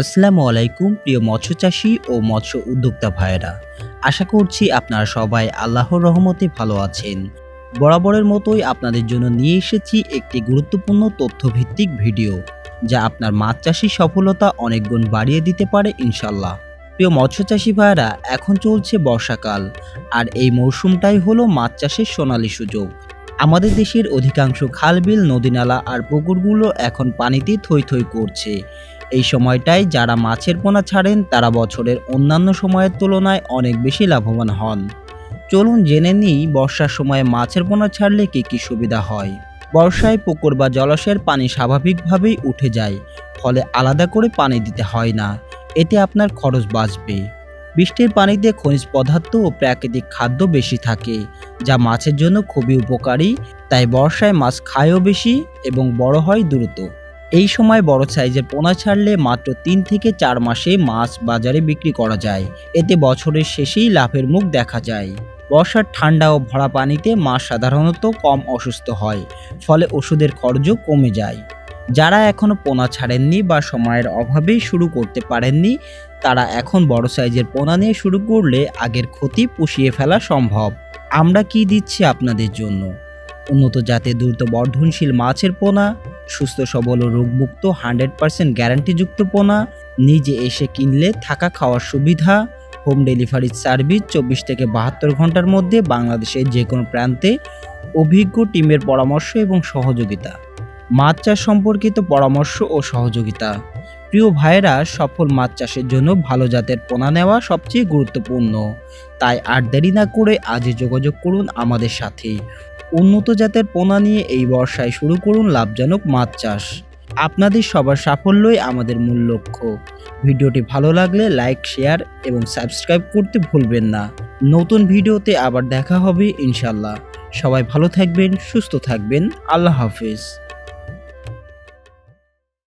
আসসালামু আলাইকুম, প্রিয় মৎস্য চাষী ও মৎস্য উদ্যোক্তা ভাইয়েরা। আশা করছি আপনারা সবাই আল্লাহর রহমতে ভালো আছেন। বরাবরের মতোই আপনাদের জন্য নিয়ে এসেছি একটি গুরুত্বপূর্ণ তথ্যভিত্তিক ভিডিও, যা আপনার মাছ চাষী সফলতা অনেক গুণ বাড়িয়ে দিতে পারে ইনশাল্লাহ প্রিয় মৎস্য চাষী ভাইয়েরা, এখন চলছে বর্ষাকাল, আর এই মৌসুমটাই হলো মাছ চাষের সোনালী সুযোগ। আমাদের দেশের অধিকাংশ খালবিল, নদীনালা আর পুকুরগুলো এখন পানিতে থই থই করছে। এই সময়টায় যারা মাছের পোনা ছাড়েন, তারা বছরের অন্যান্য সময়ের তুলনায় অনেক বেশি লাভবান হন। চলুন জেনে নিই বর্ষার সময় মাছের পোনা ছাড়লে কী কী সুবিধা হয়। বর্ষায় পুকুর বা জলাশয়ের পানি স্বাভাবিকভাবেই উঠে যায়, ফলে আলাদা করে পানি দিতে হয় না। এতে আপনার খরচ বাঁচবে। বৃষ্টির পানিতে খনিজ পদার্থ ও প্রাকৃতিক খাদ্য বেশি থাকে, যা মাছের জন্য খুবই উপকারী, তাই বর্ষায় মাছ খায়ও বেশি এবং বড় হয় দ্রুত। এই সময় বড় সাইজের পোনা ছাড়লে মাত্র তিন থেকে চার মাসে মাছ বাজারে বিক্রি করা যায়। এতে বছরের শেষেই লাভের মুখ দেখা যায়। বর্ষার ঠান্ডা ও ভরা পানিতে মাছ সাধারণত কম অসুস্থ হয়, ফলে ওষুধের খরচও কমে যায়। যারা এখনও পোনা ছাড়েননি বা সময়ের অভাবেই শুরু করতে পারেননি, তারা এখন বড় সাইজের পোনা নিয়ে শুরু করলে আগের ক্ষতি পুষিয়ে ফেলা সম্ভব। আমরা কি দিচ্ছি আপনাদের জন্য? উন্নত জাতের দ্রুত বর্ধনশীল মাছের পোনা সুস্থ, সবল ও রোগমুক্ত, হান্ড্রেড পার্সেন্ট গ্যারান্টিযুক্ত পোনা, নিজে এসে কিনলে থাকা খাওয়ার সুবিধা, হোম ডেলিভারি সার্ভিস চব্বিশ থেকে বাহাত্তর ঘণ্টার মধ্যে বাংলাদেশের যে কোনো প্রান্তে, অভিজ্ঞ টিমের পরামর্শ এবং সহযোগিতা। মাছ চাষ সম্পর্কিত পরামর্শ ও সহযোগিতা। প্রিয় ভাইয়েরা, সফল মাছ চাষের জন্য ভালো জাতের পোনা নেওয়া সবচেয়ে গুরুত্বপূর্ণ। তাই আর দেরি না করে আজই যোগাযোগ করুন আমাদের সাথে। উন্নত জাতের পোনা নিয়ে এই বর্ষায় শুরু করুন লাভজনক মাছ চাষ। আপনাদের সবার সাফল্যই আমাদের মূল লক্ষ্য। ভিডিওটি ভালো লাগলে লাইক, শেয়ার এবং সাবস্ক্রাইব করতে ভুলবেন না। নতুন ভিডিওতে আবার দেখা হবে ইনশাল্লাহ সবাই ভালো থাকবেন, সুস্থ থাকবেন। আল্লাহ হাফিজ।